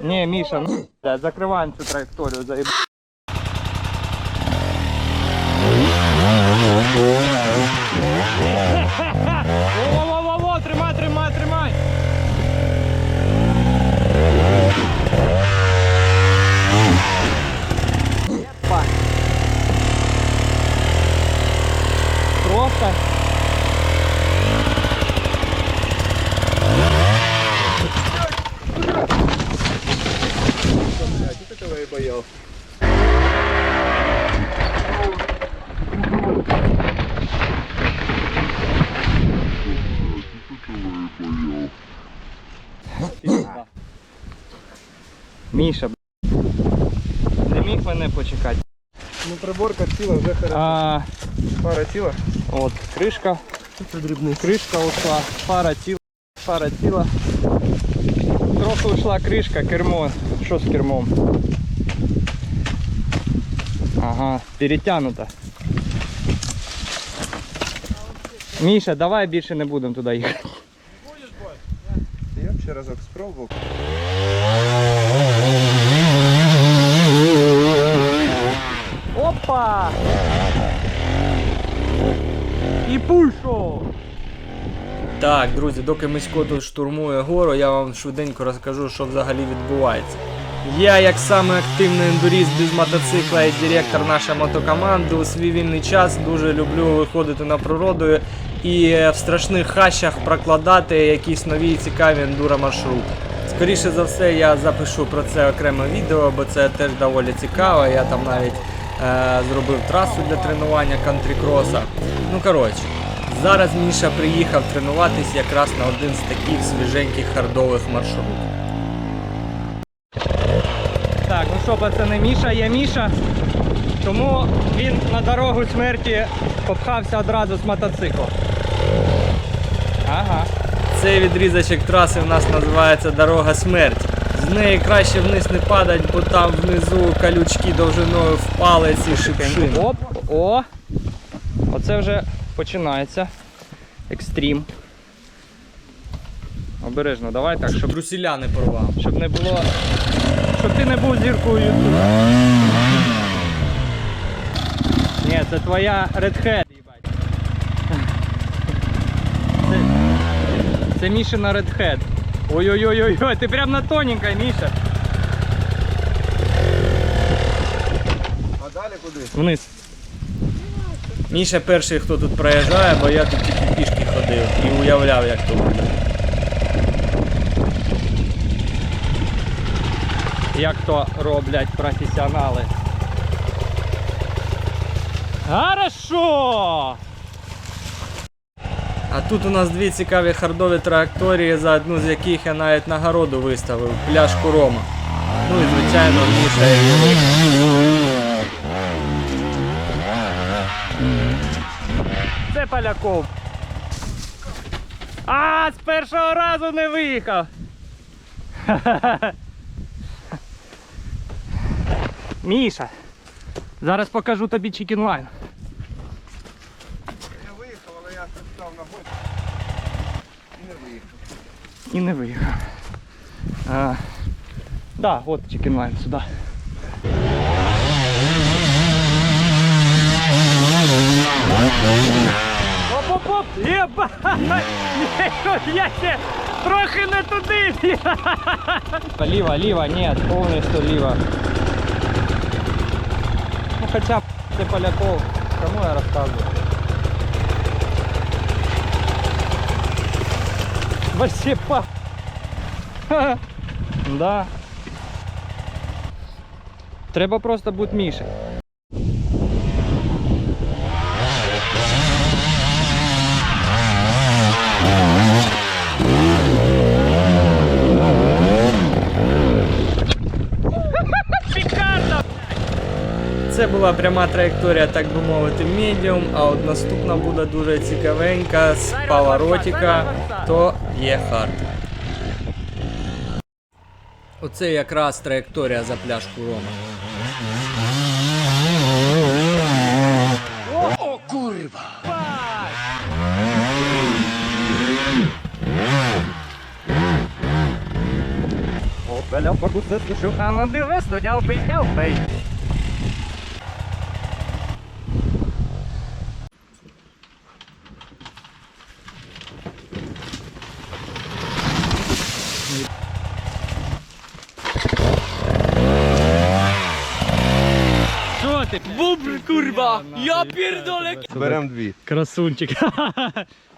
Не, Миша, ну, да, закрываем всю траекторию, заеб... Во-во-во-во, Міша, не міг мене почекати. Ну приборка ціла, вже хорошо. А, Пара ціла. от, кришка, Це дрібний. кришка ушла, фара ціла, фара ціла. Трохи ушла кришка, кермо. Що з кермом? Ага, перетягнута. Міша, давай більше не будемо туди їхати. Я ще разок спробував. Опа! І пульшо! Так, друзі, доки Мисько тут штурмує гору, я вам швиденько розкажу, що взагалі відбувається. Я, як саме активний ендуріст без мотоцикла і директор нашої мотокоманди, у свій вільний час дуже люблю виходити на природу і в страшних хащах прокладати якісь нові цікаві ендуро маршрути. Скоріше за все, я запишу про це окреме відео, бо це теж доволі цікаво. Я там навіть е, зробив трасу для тренування кантрікроса. Ну коротше, зараз Міша приїхав тренуватись якраз на один з таких свіженьких хардових маршрутів. Так, ну що, пацани, Міша є Міша. Тому він на дорогу смерті попхався одразу з мотоциклом. Ага. Цей відрізочок траси в нас називається дорога смерті. З неї краще вниз не падать, бо там внизу колючки довжиною в палець і шипшини. Оп, о! Оце вже починається. Екстрім. Обережно, давай так, щоб трусіля не порвав. Щоб не було. Щоб ти не був зіркою. Ні, це твоя Red це Мішина Red Hat. Ой-ой-ой-ой, ти прям на тоненькой, Міша. А далі куди? Вниз. Міша перший, хто тут проїжджає, бо я тут тільки пішки ходив і уявляв, як тут буде. Як то роблять професіонали. Хорошо! А тут у нас дві цікаві хардові траєкторії, за одну з яких я навіть нагороду виставив пляшку Рома. Ну і звичайно Міша Це Поляков. А, з першого разу не виїхав. Міша, зараз покажу тобі чікінлайн. Я виїхав, але я став на бок. І не виїхав. І не виїхав. А, да, от чікінлайн сюди. Оп-оп-оп! Єба! Я ще трохи не туди! Ліва, ліва, ні, повністю ліва. Ну хоча б це Поляков. Кому я розказую? Вообще па. Да. Треба просто бути Мішею. Шикарно! Це була пряма траєкторія, так би мовити, медіум, а от наступна буде дуже цікавенька з поворотика, то Є хард. Оце якраз траєкторія за пляшку Рома. О, курва! Опеля покусити шухана ну, дивись, студяв пиздяв пей. Бубр, курва! Я пірдолек! Берем дві. Красунчик.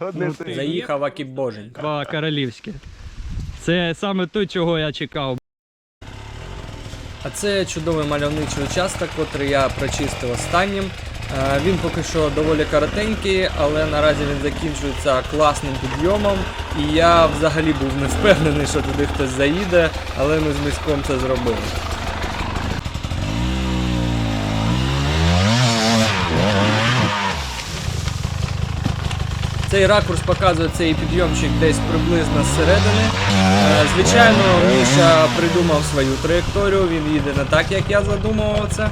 Одне ти. Заїхав акі боженька. Два королівські. Це саме той, чого я чекав. А це чудовий мальовничий участок, котрий я прочистив останнім. Е, Він поки що доволі коротенький, але наразі він закінчується класним підйомом. І я взагалі був не впевнений, що туди хтось заїде, але ми з міськом це зробили. Цей ракурс показує цей підйомчик десь приблизно зсередини. Е, Звичайно, Міша придумав свою траєкторію, він їде не так, як я задумував це.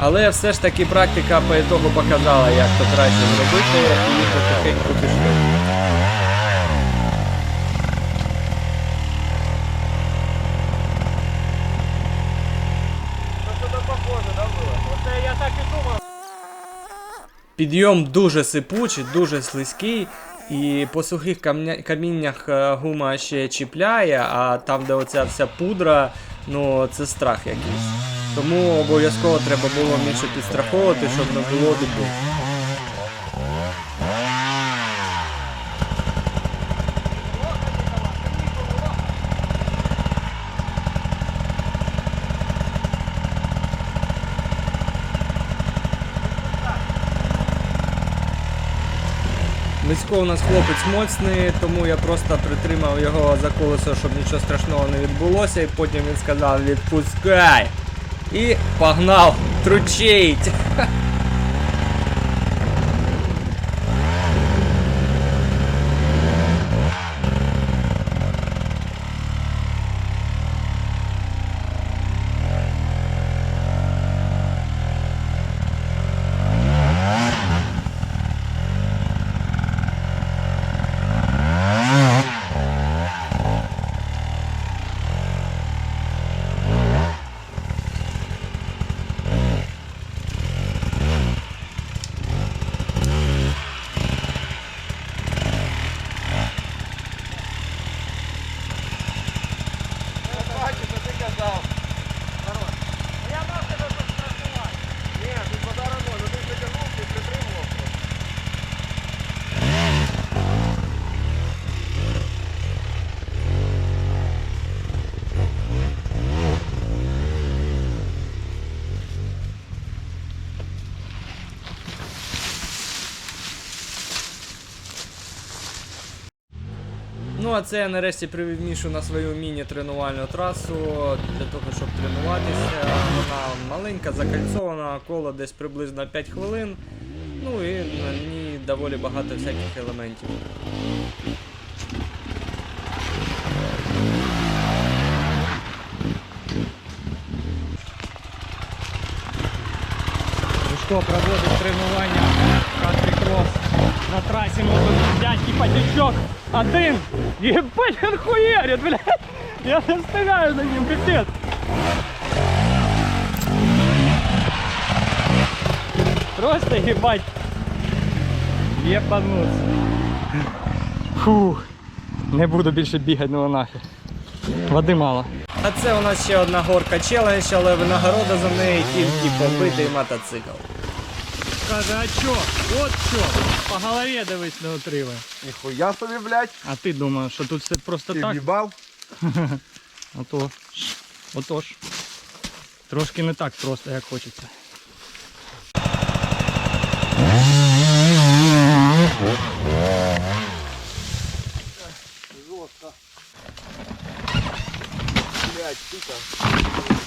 Але все ж таки практика по ітогу показала, як то краще зробити, і потихеньку пішли. Підйом дуже сипучий, дуже слизький. І по сухих каміннях е, гума ще чіпляє, а там, де оця вся пудра, ну це страх якийсь. Тому обов'язково треба було менше підстраховувати, щоб не було дебют. Мисько у нас хлопець моцний, тому я просто притримав його за колесо, щоб нічого страшного не відбулося, і потім він сказав відпускай. І погнав тручить. Бачиш, що ти казав. Я мав тебе пострахувати. Ні, тут подарунок, ну ти затягнув, ти притримував. Ну а це я нарешті привів Мішу на свою міні-тренувальну трасу для того, щоб тренуватися. Вона маленька, закальцована, коло десь приблизно 5 хвилин. Ну і на ній доволі багато всяких елементів. Мишко проводить тренування катрі на трасі мовив дядьки патючок. Один. Єбать, він хуярить, блядь. Я не встигаю за ним, капець. Просто ебать. Єбануться. Фух. Не буду більше бігати, ну нахер. Води мало. А це у нас ще одна горка челендж, але винагорода за неї тільки побитий мотоцикл. Каже, а чо? От що? По голові дивись не отримає. Ніхуя собі, блядь. А ти думаєш, що тут все просто Ти так? в'їбав? Ото. ж. Отож. Трошки не так просто, як хочеться. Жорстко. Блядь, сука.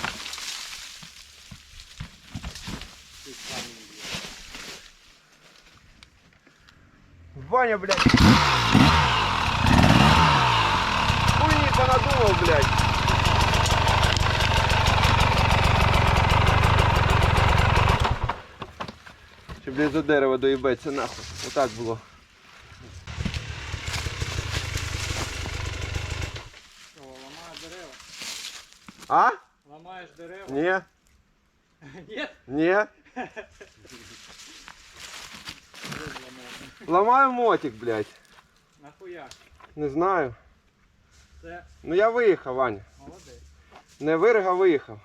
Ваня, блядь. Хуйни понадумал, блядь. Щоб блядь, за дерево доїбеться нахуй. Отак було. А? Ламаєш дерева? Ні. Ні? Ні. Ламаю мотик, блядь. Нахуя? Не знаю. Це Ну я виїхав, Ваня. молодець. Не вирга, виїхав.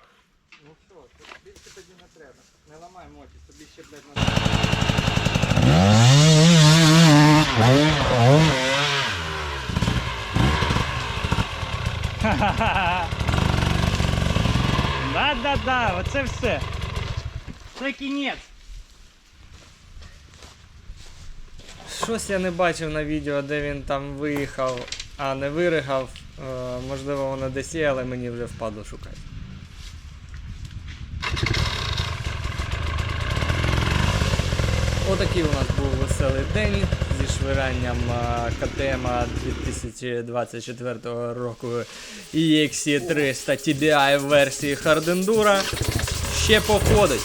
Ну все, тут більше тоді не треба. Не ламай моті, тобі ще, блядь, на треба. Да-да-да, оце все. Це кінець. Щось я не бачив на відео, де він там виїхав, а не виригав. Е, можливо, воно десь є, але мені вже впадло шукати. Отакий у нас був веселий день зі швиранням е, КТМ 2024 року EXE 300 TDI версії Enduro. Ще походить.